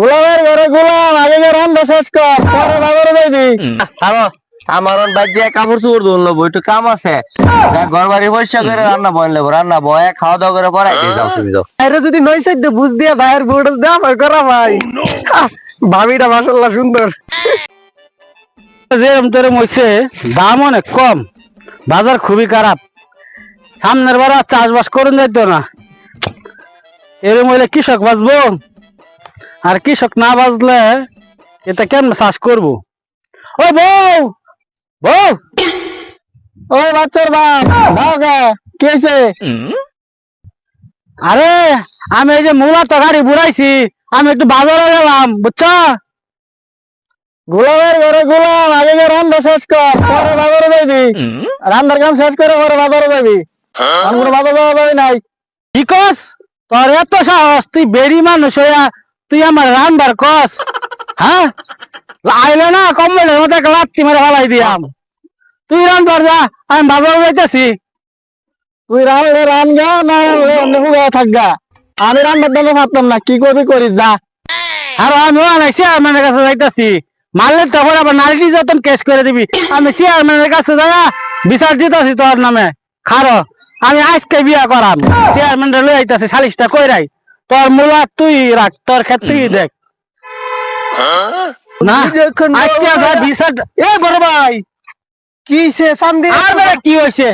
গোলামের ঘরে গোলাম আগে যে রান্না শেষ কর পরে বাজারে যাইবি আরও আমার বাজ্যে কাপড় চোপড় ধুল নেব একটু কাম আছে। ঘর বাড়ি পরিষ্কার করে রান্না বন নেব রান্না বয়ে খাওয়া দাওয়া করে পরে যাও তুমি যাও। বাইরে যদি নয় সাইড বুঝ দিয়ে ভাইয়ের বোর্ড দেওয়া করা ভাই। ভাবিটা মাসাল্লাহ সুন্দর। হইছে দাম অনেক কম বাজার খুবই খারাপ। সামনের বার আর চাষবাস করুন যাইতো না। এরম হইলে কৃষক বাঁচবো? আর কৃষক না বাজলে এটা কেমন চাষ করব? ও বউ বউ! ওই বাচ্চার বাপ, দাও গা, কি আরে, আমি এই যে মূলা তরকারি বুড়াইছি, আমি একটু বাজারে গেলাম, বুঝছ? গোলামের ঘরে গোলাম আগে যে রান্না শেষ কর, পরে বাজারে যাইবি রান্নার কাম শেষ করে পরে বাজারে যাইবি আমি কোনো বাজার যাওয়া যাবে নাই। বিকজ তোর এত সাহস, তুই বেরি মানুষ হইয়া তুই আমার রান্দার কস। হ্যাঁ? আইলে না, কম্বলের মধ্যে একটা লাত্তি মেরে ফেলাই দিয়াম। তুই রান্দার যা, আমি বাজারে যাইতেছি তুই রান্না রান গা, না হুগা থাকগা আমি রান্নার দামে পারতাম না, কি করবি করিস যা। আর, আমি অনেক চেয়ারম্যানের কাছে যাইতেছি। মারলে তখন আবার নারী যতন কেস করে দিবি। আমি চেয়ারম্যানের কাছে যাইয়া বিচার দিতেছি তোর নামে। খারো, আমি আজকে বিয়া করাম। চেয়ারম্যান লই আইতাছি, সালিশটা কইরাই। তোর মূলা তুই রাখ তোর ক্ষেত্রে দেখ। না আজকে যা বিচার এ বড় ভাই! কি সে সান্দি আর কি হয়েছে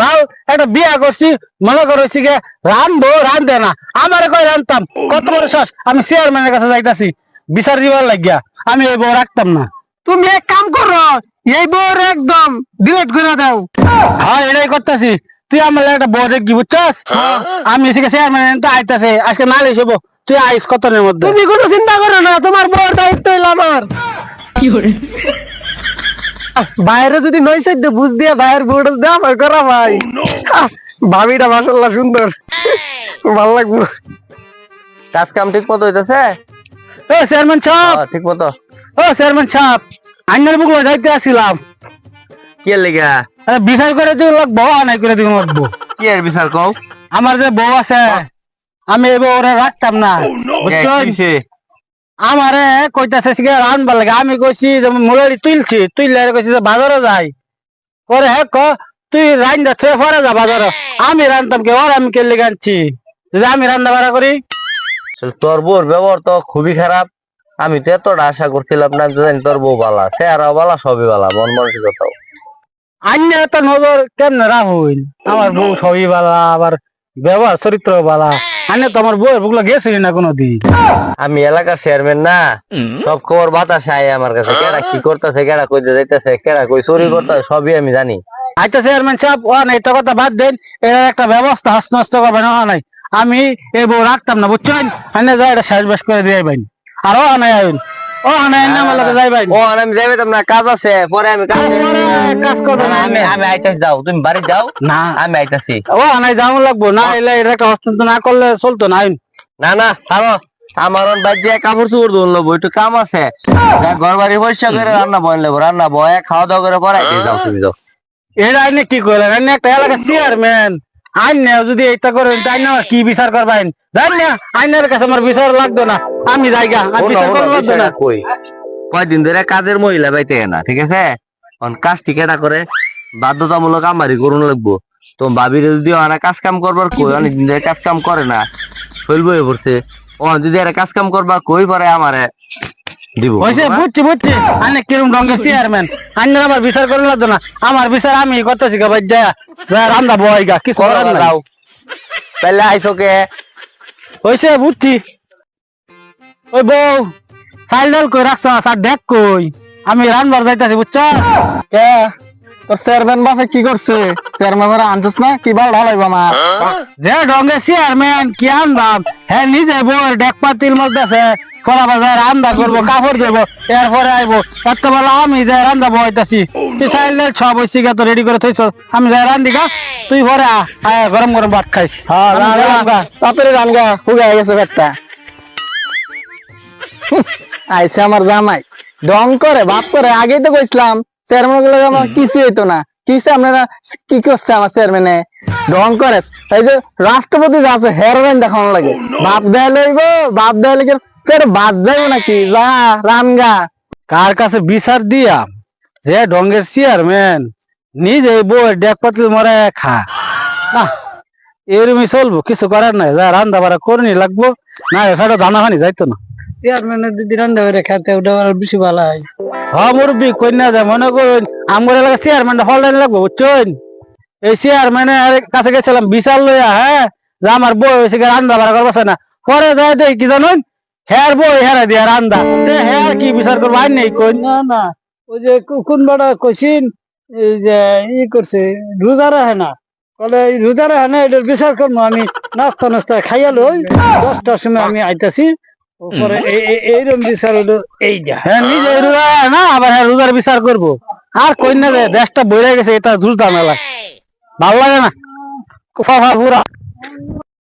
ভাও একটা বিয়া করছি মনে করছি গে রান্ধবো রান্ধে না আমারে কই রান্ধতাম কত বড় শ্বাস আমি চেয়ারম্যানের কাছে যাইতাছি বিচার দিবার লাগিয়া। আমি এই বউ রাখতাম না। তুমি এক কাম করো এই বউর একদম ডিলেট করে দাও। হ্যাঁ এটাই করতেছি। তুই আমার একটা বউ দেখবি বুঝছস? আমি এসে চেয়ারম্যান তো আইতাছে আজকে নালিশ হব। তুই আইস কতনের মধ্যে? তুমি কোনো চিন্তা করো না তোমার বড় দায়িত্ব হইল আমার। কি করে? বাইরে যদি নয় সাইড বুঝ দিয়ে ভাইয়ের বোর্ড দেওয়া হয় করা ভাই। ভাবিটা মাসাল্লাহ সুন্দর। ভালো লাগবো। কাজ কাম ঠিক মতো হইতেছে? ও চেয়ারম্যান সাহেব! ঠিক মতো। ও চেয়ারম্যান সাহেব! আইনের বুক যাইতে আসছিলাম কি লেগা? বিচার করে দিও লাগবো নাই করে দিও লাগবো কি এর বিচার কও? আমার যে বউ আছে আমি এবার ওরা রাখতাম না? আমারে কইতাছে সিগে রানবার লাগে আমি কইছি যে মুলারি তুলছি। তুইলে কইছি যে বাজারে যাই। পরে হে ক তুই রান্দা থেকে পরে যা বাজারে আমি রান্তাম কে ওর আমি কেলে গানছি যদি আমি রান্না বাড়া করি তোর বউর ব্যবহার তো খুবই খারাপ আমি তো এতটা আশা করছিলাম না যে জানি তোর বউ বালা। সে আর বালা সবই বালা মন মানসিকতাও আন্য এত নজর কেমনে রাহুল আমার বউ সবই বালা আবার ব্যবহার চরিত্র বালা। আন্য তো আমার বউয়ের বুকলা গেছিলি না কোনো দিন আমি এলাকার চেয়ারম্যান না। সব খবর বাতাসে আয় আমার কাছে। কেডা কি করতেছে কেডা কই যাইতেছে কেডা কই চুরি করতেছে সবই আমি জানি। আচ্ছা চেয়ারম্যান সাহেব ও না এটা কথা বাদ দেন। এর একটা ব্যবস্থা হস্ত করবেন ও নাই। আমি এই বউ রাখতাম না বুঝছেন? আনে যাই এটা শেষ বেশ করে দিয়ে বাইন আর ও নাই আইন। ও না আমি যাইবে তোমরা কাজ আছে পরে আমি কাজ পরে কাজ করবে না আমি আমি। আইতাছি যাও তুমি বাড়ি যাও না। আমি আইতাছি। ও নাই যাও লাগবো না এলে এটা একটা হস্তান্তর না করলে চলতো না আইন। না না ছাড়ো আমার অন বাজ্যে কাপড় চোপড় ধুল একটু কাম আছে। যা ঘর বাড়ি পরিষ্কার করে রান্না বন রান্না বয়ে খাওয়া দাওয়া করে যাও তুমি যাও। আইনে কি আইনে একটা এলাকা চেয়ারম্যান আইন না যদি করেন তাই না কি বিচার করবেন জান না আইনের কাছে আমার বিচার লাগতো না। আমি জায়গা করব না। কয়দিন ধরে কাজের মহিলা পাইতে না ঠিক আছে? অন কাজটি কেটা করে বাধ্যতামূলক আমারই করুন লাগবো। তো ভাবিরে যদি অনেক কাজ কাম করবার কই অনেক দিন ধরে কাজ কাম করে না শৈল বয়ে পড়ছে। ও যদি এরা কাজ কাম করবার কই পরে আমারে দিব হয়েছে বুঝছি বুঝছি। আইনে কিরম রঙের চেয়ারম্যান আইনের আমার বিচার করে লাগতো না। আমার বিচার আমি করতেছি গা ভাই যা। যা রান্দা বয় গা কিছু করার দাও তাহলে আইসো কে? হয়েছে বুঝছি। ওই বউ চাল ডাল কই রাখছ? আর দেখ কই? আমি রানবার যাইতাছি বুঝছ? কে? তোর চেয়ারম্যান বাপে কি করছে? চেয়ারম্যান আনছিস না? কি ভালো ঢালাইব আমার? যে ঢঙ্গে চেয়ারম্যান কি আনবাম হ্যাঁ নিজে বউ ডেক পাতিল মধ্যে করা বাজার রান্দা করব কাপড় দেবো এরপরে আইবো। এত বেলা আমি যে রান্দা বইতাছি তুই চাইল ডাল সব ওই সিগা তো রেডি করে থইছ আমি যাই রান্ধি গা তুই পরে আ আয় গরম গরম ভাত খাইস। হ্যাঁ গেলাম গা। তাড়াতাড়ি রান গা হুগা গেছে পেটটা আইসে আমার জামাই। ডং করে বাপ করে আগেই তো কইছিলাম চেয়ারম্যানগুলো আমার কিছু হইতো না। কিসে আপনারা কি করছে আমার চেয়ারম্যানে ডং করে। এই যে রাষ্ট্রপতি যা আছে হেরোইন দেখানো লাগে। বাপ দেয় লইব বাপ দেয় লেগে তোর বাদ যাইব নাকি? যা রামগা কার কাছে বিচার দিয়া যে ডঙ্গের চেয়ারম্যান নিজে বই ডেক পাতল মরে খা। না এরমই চলবো কিছু করার নাই। যা রান্না বাড়া করে নি লাগবো না এখানে দানা হানি যাইতো না। চেয়ারম্যানের দিদি রান্না করে খেতে ওটা আর বেশি ভালো হয়। হ মুরব্বী কন্যা যায় মনে করুন আমার এলাকা চেয়ারম্যান হল লাগবো বুঝছেন? এই চেয়ারম্যানের কাছে গেছিলাম বিশাল লইয়া হ্যাঁ? যে আমার বই হয়েছে রান্না বাড়া করব না। পরে যায় দেখি কি জানুন? হ্যার বই হেরা দিয়া রান্দা। তে হ্যার কি বিচার করব আর নেই কই। না না ওই যে কোন বড় কইছিন? এই যে ই করছে রোজা রাখে না। বলে রোজা রাখে না এটার বিচার করব আমি নাস্তা নাস্তা খাইয়া লই দশটার সময় আমি আইতাছি। পরে এই- এই- এইরকম বিচার হলো এইটা হ্যাঁ নিজে না আবার হ্যাঁ রোজার বিচার করব। আর কই না যে দেশটা বইরে গেছে এটা ঝুলতা মেলা ভালো লাগে না? কুফা পুরা